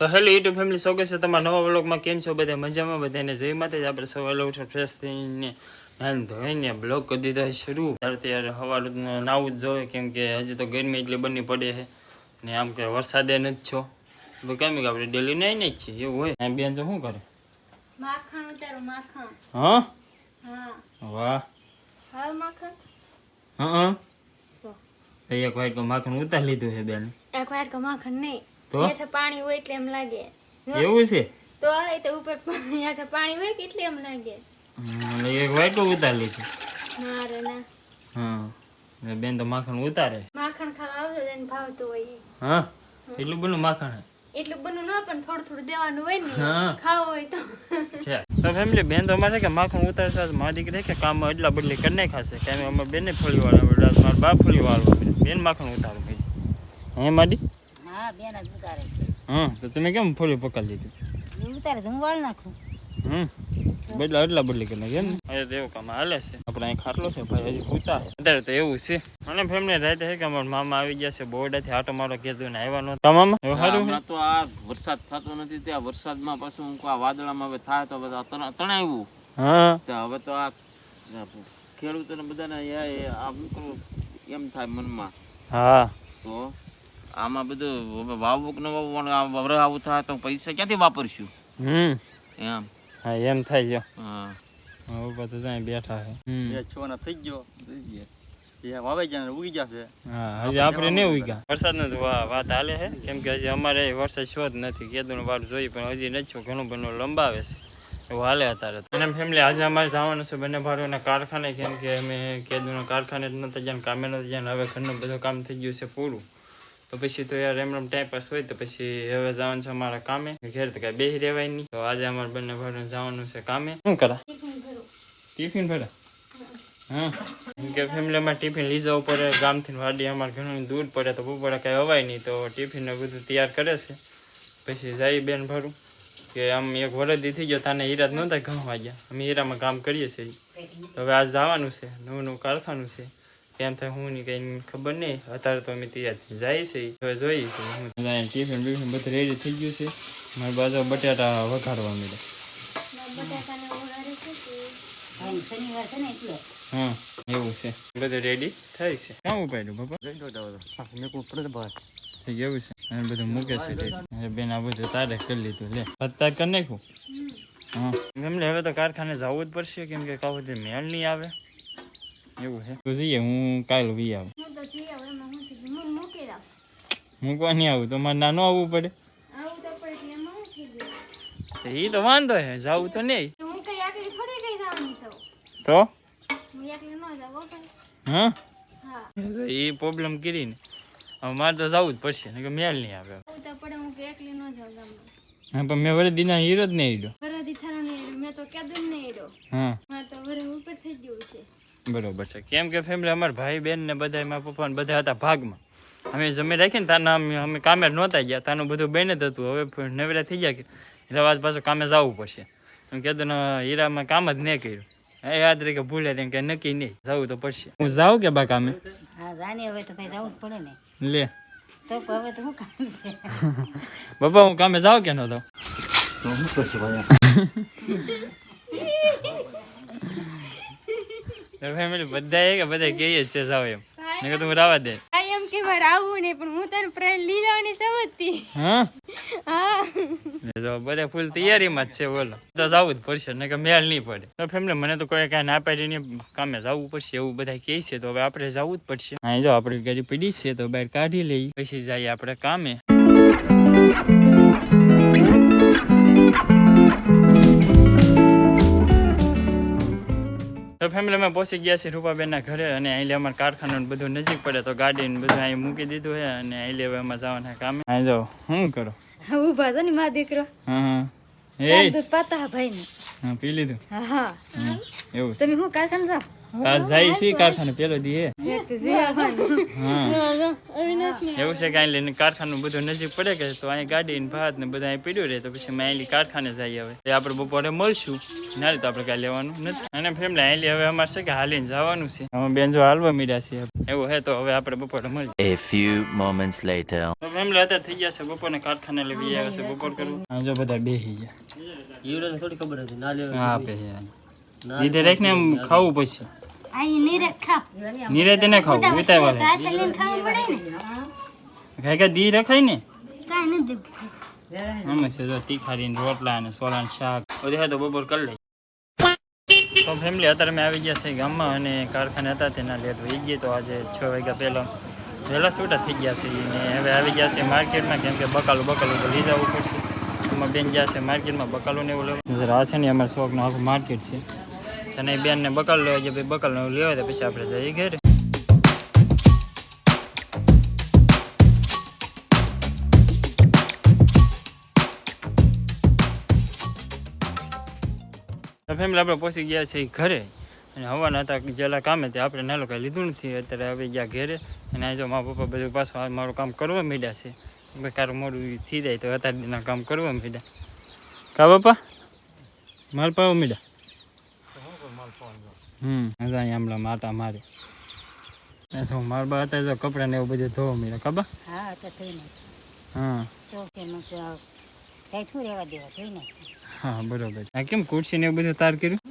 તો hello YouTube family શોકે છે તમારા નવા વ્લોગમાં. કેમ છો બધા? મજામાં? બધાને જય માતા આપણે સવારે ઉઠો ફ્રેશ થઈને નાન ધોઈને બ્લોગ કરી દીધો છે શરૂ. ત્યારે ત્યારે નાવું જ જોઈએ કેમ કે હજી તો ગરમી એટલી બની પડે છે. ને આમ કે વરસાદે નથી છો. કેમ કે આપણે ડેલી નહીં જ છીએ એવું હોય. બેન તો શું કરે? માખણ ઉતારો માખણ. હા? વાહ. હા માખણ. હા તો? એક વાઈટ માખણ ઉતાર લીધું છે બેન. એક વાર કે માખણ નહીં. તો? હેઠે પાણી હોય એટલે એમ લાગે. એવું છે? તો આ તો ઉપર હેઠે પાણી હોય એટલે એમ લાગે. એક વાઈટ ઉતાર લીધું ના. ના હા બેન તો માખણ ઉતારે. માખણ ખાવા આવતો તેને ભાવતું હોય હા? એટલું માખણ બનું ન પણ થોડું થોડું દેવાનું હોય ને. ખાવું હોય તો. તો ફેમિલી બેન તો અમારે કે માખણ ઉતારશે મારી દીકરી કે કામ એટલા બદલી કરી નાખાશે કે અમે બેને ફોલી વાળા મારા બા ફોલી વાળવા બેન માખણ ઉતારું ભાઈ. હે માડી હા બેન જ ઉતારે હા તો તમે કેમ ફોલી પકડી દીધી ઉતારે તો હું વાળ નાખું. હમ બદલા એટલા બદલી કરી નાખી એમ? હવે તો એવું કામ હાલે છે. આપણે અહીં ખાટલો છે ભાઈ હજી પૂતા અત્યારે તો એવું છે. અને ફેમિલી રાતે છે કે અમારા મામા આવી ગયા છે બોર્ડેથી આટો મારો કીધું ને આવ્યા નહોતા. મામા? સારું તો આ વરસાદ થતો નથી ત્યાં વરસાદમાં પાછું હું આ વાદળામાં હવે થાય તો બધા તણ- તણાવ્યું. હા. તો હવે તો આ ખેડૂતોને બધાને એમ થાય મનમાં. હા. તો? આમાં બધું હવે વાવવું કે ન વાવવું અને આ વરહ આવું થાય તો પૈસા ક્યાંથી વાપરશું? હમ. એમ. હા એમ થાય છે. હા. હવે બધું ત્યાં બેઠા છે. છોના થઈ ગયો. એ વાવાઈ જાય ઉગી જશે હા હજી આપણે નહીં ઉગ્યા. વરસાદનો તો વા- વાત હાલે છે. કેમ કે હજી અમારે વરસાદ શોધ નથી. કેદું વાર જોઈ પણ હજી નથી છું ઘણું ઘણું લંબાવે છે. એવું હાલે અત્યારે અને ફેમિલી આજે અમારે જવાનું છે બંને ભાઈઓના કારખાને. કેમ કે અમે કેદુના કારખાને જ નતા જ્યાં કામે નતા જ્યાં હવે ઘરનું બધું કામ થઈ ગયું છે પૂરું. તો પછી તો યાર એમ એમ ટાઈમ પાસ હોય તો પછી હવે જવાનું છે અમારા કામે. ઘેર તો કાંઈ બેસી રહેવાય નહીં. તો આજે અમારે બંને ભાઈઓને જવાનું છે કામે. શું કરા? ટિફિન ભરા. હા. કે ફેમિલીમાં ટિફિન લઈ જવું પડે ગામથી વાડી અમારે ઘણું દૂર પડે તો બપોરે કાંઈ અવાય નહીં. તો ટિફિન ને બધું તૈયાર કરે છે. પછી જાય બેન ભરું કે આમ એક વરદી થઈ ગયો તાને હીરા નહોતા ઘઉં વાગ્યા. અમે હીરામાં કામ કરીએ છીએ. તો હવે આજ જવાનું છે નવું નવું કારખાનું છે. કેમ થાય હું નહીં કઈ ખબર નહીં અત્યારે તો અમે તૈયાર થઈ જાય છે. હવે જોઈએ છે હું. ટિફિન બિફિન બધું રેડી થઈ ગયું છે. મારી બાજુ બટાટા વઘારવા મળે બટાકાને ઓળારે છે કે ભાઈ શનિવાર છે ને એટલે હા એવું છે. બધું રેડી થાય છે. ક્યાં ઉપાડ્યું બાપા મેં કોઈ પડે થઈ ગયું છે? અને બધું મૂકે છે રેડી બેન આ બધું તારે કરી લીધું લે. અત્યારે કરી નાખું હા. એમને હવે તો કારખાને જવું જ પડશે કેમ કે કાં સુધી મેળ નહીં આવે. એવું છે? તો જઈએ હું કાલ વી આવું. મૂકવા નહીં આવું તો મારે નાનું આવવું પડે. એ તો વાંધો હે જવું તો નહીં. તો હું એ પ્રોબ્લેમ કરીને. હવે મારે તો જવું જ પડશે નહીં મેળ નહીં આવે. હું પણ મેં વળી દીના હીરો જ નહીં હીરો વરદી થારો નહીં મેં તો કેદું નહીં એડો હા. મારે તો વરે ઉપર થઈ ગયું છે. બરોબર છે. કેમ કે ફેમિલી અમારા ભાઈ બેન ને બધા મારા પપ્પા ને બધા હતા ભાગમાં. અમે જમી રાખીને તાના અમે અમે કામે જ નહોતા ગયા. તાનું બધું બેન જ હતું. હવે નવેરા થઈ ગયા કે એટલે આજ પાછું કામે જવું પડશે. એમ કહેતું હીરામાં કામ જ નહીં કર્યું. એ યાદ રહી કે ભૂલે તેમ કે નક્કી નહીં. જવું તો પડશે. હું જાઉં કે બા કામે? હવે તો ભાઈ જવું પડે ને. લે. તો હવે તો શું કામ છે? બાપા હું કામે જાઉં કે ન તો શું કરશે ભાઈ? ફેમિલી બધા કે બધા કે જ છે સાવ એમ. મેં કીધું રાવા દે. આ એમ કે મારે આવું નહીં પણ હું તને ફ્રેન્ડ લઈ જવાની સમજતી. હા? હા. જો બધા ફૂલ તૈયારીમાં જ છે બોલો. તો જવું જ પડશે ને કે મેળ નહીં પડે. તો ફેમિલી મને તો કોઈ કાંઈ ના પાડી નહીં કામે જવું પડશે એવું બધા કહે છે તો હવે આપણે જવું જ પડશે. હા જો આપણી ગાડી પડી છે તો બહાર કાઢી લઈ. પછી જઈએ આપણે કામે. તો ફેમિલી અમે પહોંચી ગયા છીએ રૂપાબેનના ઘરે અને અહીં અમારે કારખાનું બધું નજીક પડે તો ગાડી ને બધું અહીં મૂકી દીધું છે અને અહીં હવે એમાં જવાના કામે. અહીં જાઓ. શું કરો? ઊભા છે ને મા દીકરો. હા હા. એ દૂધ પાતા ભાઈ ને હા પી લીધું. હા હા. એવું તમે હું કારખાને જાઓ બધું નજીક પડે કે તો અહીં ગાડી ને ભાત ને બધા અહીં પીડ્યું રહે તો પછી અમે કારખાને જઈએ હવે. તે આપણે બપોરે મળશું. ના તો આપણે કાંઈ લેવાનું નથી. અને ફેમિલી અહીં હવે અમારે છે કે હાલીને જવાનું છે. અમે બેન જો હાલવા મીડ્યા છે એવું હે તો હવે આપણે બપોરે મળીએ. એ ફ્યુ મોમેન્ટ્સ લેટર તો ફેમિલી અત્યારે થઈ ગયા છે બપોરને કારખાને લેવી આવ્યા છે બપોર કરવું. હા જો બધા બેસી ગયા. ઈવડાને થોડી ખબર હતી ના લેવા હા બે લીધે રાખીને એમ ખાવું પછી ખા નિરાતે ખાવું. વિતાય તો આ તો લઈને ખાવું પડે ને. ખાઈ ખાઈ દી રખાય ને? કાંઈ નથી. આમ છે જો તીખારી રોટલા અને સોલા ને શાક. બધે તો બપોર કરી લઈ તો ફેમિલી અત્યારે મેં આવી ગયા છે ગામમાં અને કારખાને હતા તેના લેટ વહી ગઈ તો આજે છ વાગ્યા પહેલાં વહેલા છૂટા થઈ ગયા છે ને હવે આવી ગયા છે માર્કેટમાં કેમ કે બકાલું બકાલું તો લઈ જવું પડશે. એમાં બેન ગયા છે માર્કેટમાં બકાલું ને એવું લેવું. આ છે ને અમારા શોખનું આખું માર્કેટ છે. એ બેનને બકાલ લેવા છે ભાઈ બકાલ લેવા તો પછી આપણે જઈએ ઘરે. ફેમિલી આપણે પહોંચી ગયા છે ઘરે અને હવાના હતા જેલા કામે તે આપણે ના લોકો લીધું નથી. અત્યારે આવી ગયા ઘરે અને આજે મારા પપ્પા બધું પાછું મારું કામ કરવા માંડ્યા છે. ભાઈ કારું મોડું થઈ જાય તો અત્યારે દિના કામ કરવા માંડ્યા. કા પપ્પા? માલ પાવા માંડ્યા? હમ અહીંયા હમણાં માટા મારે. તો મારા બા અત્યારે જો કપડાં ને એવું બધું ધોવા માંડ્યા. ખબર? હા હા. તો કઈ શું રહેવા દેવા જોઈને હા બરોબર આ કેમ ખુરશી ને બધું તાર કર્યું?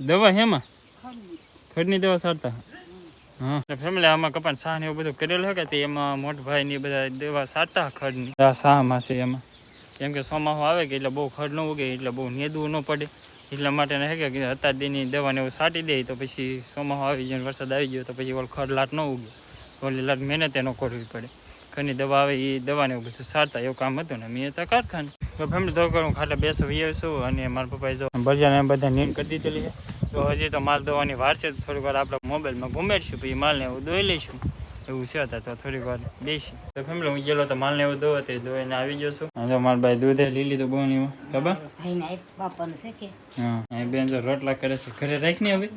દવા હેમાં ખડની. દવા સારતા હા. ફેમિલી આમાં કપાન શાહ ને એવું બધું કરેલું હોય કે તે એમાં મોટા ભાઈ ની બધા દવા સારતા ખડની? આ શાહમાં છે એમાં. કેમ કે સોમાહો આવે કે એટલે બહુ ખડ ન ઉગે એટલે બહુ નેદવું ન પડે. એટલા માટે ને હે કે અત્યાર દીની દવાને એવું સાટી દે તો પછી સોમાહો આવી જાય ને વરસાદ આવી ગયો તો પછી ઓલ ખડ લાટ ન ઉગે. ઓલી લાટ મહેનત એનો કરવી પડે. ઘરની દવા આવે એ દવાને એવું બધું સારતા એવું કામ હતું ને મેં તો કારખાને તો ફેમિલી તો કરું ખાટલા બેસો છું અને મારા પપ્પાએ જો બજાને બધા નીંદ કરી દીધેલી છે. તો હજી તો માલ દવાની વાર છે થોડીક વાર આપણે મોબાઈલમાં ઘુમેડશું પછી માલને એવું દોઈ લઈશું. એવું છે હતા તો થોડીક વાર બેસી તો ફેમિલી હું ગયેલો તો માલને એવું દોવા તે દોઈને આવી ગયો છું. તો મારા ભાઈ દૂધે લીલી તો બહુ નહીં ખબર? ભાઈને આ છે કે? હા બેન જો રોટલા કરે છે. ઘરે રાખની હવે?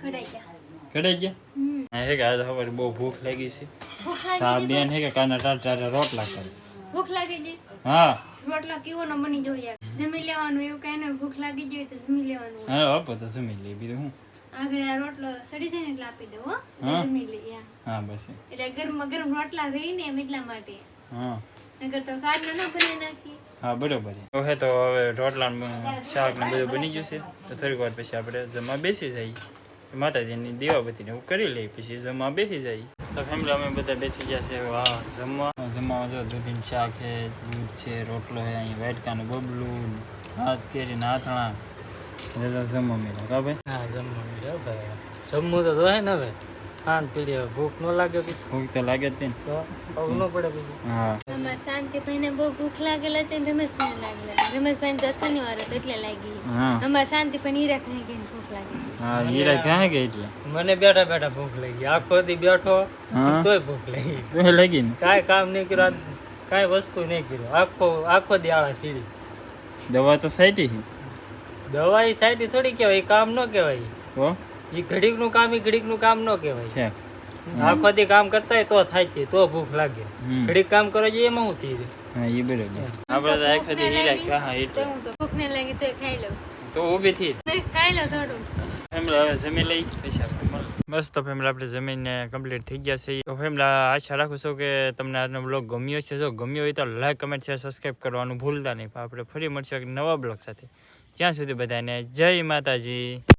ઘડાઈ ગયા. હા હે કે આજે હવે બહુ ભૂખ લાગી છે. તો બેન હે કે કાના ટાટા ટાટા રોટલા કરે. ભૂખ લાગી ગઈ હા. રોટલા કેવો ન બની જોઈએ જમી લેવાનું એવું કઈ ભૂખ લાગી જોઈએ તો જમી લેવાનું. હા આપો તો જમી લે બીજું હું આગળ આ રોટલો સડી જાય ને એટલે આપી દઉં હો. જમી લે હા. બસ એટલે ગરમ ગરમ રોટલા રહી ને એમ એટલા માટે. હા. નકર તો કાઢના ના બનાવી નાખી હા બરોબર હવે તો હવે રોટલા શાક ને બધું બની ગયું છે. તો થોડીક વાર પછી આપણે જમવા બેસી જઈએ. માતાજીની દીવાબત્તી ને એવું કરી લઈએ પછી જમવા બેસી જઈએ. તો ફેમિલી અમે બધા બેસી ગયા છે. વાહ જમવા. જમવામાં જો દૂધીનું શાક છે દૂધ છે રોટલો છે અહીંયા વાટકાનું બબલું હાથ કેરી નાથણા. જમવા મેળો ભાઈ? હા જમવા મળ્યો ભાઈ. જમવું તો જોઈએ ને હવે. શાંત પીડી ભૂખ ન લાગે પછી. ભૂખ તો લાગે જ તે ને. તો આવું ન પડે પછી. હા. અમારા શાંતિભાઈને બહુ ભૂખ લાગેલા હતી રમેશભાઈને લાગેલા રમેશભાઈને તો શનિવાર એટલે લાગી. અમારે અમારા શાંતિભાઈને હીરા ખાઈ ભૂખ લાગી હા હીરા ક્યાં ગયા એટલે? મને બેઠા બેઠા ભૂખ લાગી. આખો દી બેઠો તોય ભૂખ લાગી. શું લાગી ને? કાંઈ કામ નહીં કર્યું આજ કાંઈ વસ્તુ નહીં કર્યું. આખો આખો દી આળા સીડી. દવા તો સાઈટી દવા એ સાઈટી થોડી કહેવાય કામ ન કહેવાય. એ ઘડીકનું કામ એ ઘડીકનું કામ ન કહેવાય. આખો દી કામ કરતા તો થાય છે તો ભૂખ લાગે. ઘડીક કામ કરવા જોઈએ એમાં હું થઈ જાય? હા એ બરોબર. આપણે તો આખો દી હીરા ક્યાં એટલે. હું તો ભૂખ ને લાગી તો ખાઈ લઉં. તો ઊભી થી ખાઈ લો થોડું ફેમિલી હવે લઈ. પછી આપણે. બસ તો ફેમલા આપણે જમીને કમ્પ્લીટ થઈ ગયા છે તો ફેમલા આશા રાખું છું કે તમને આજનો બ્લોગ ગમ્યો છે જો ગમ્યો હોય તો લાઈક કમેન્ટ શેર સબસ્ક્રાઈબ કરવાનું ભૂલતા નહીં. આપણે ફરી મળશું એક નવા બ્લોગ સાથે. ત્યાં સુધી બધાને જય માતાજી.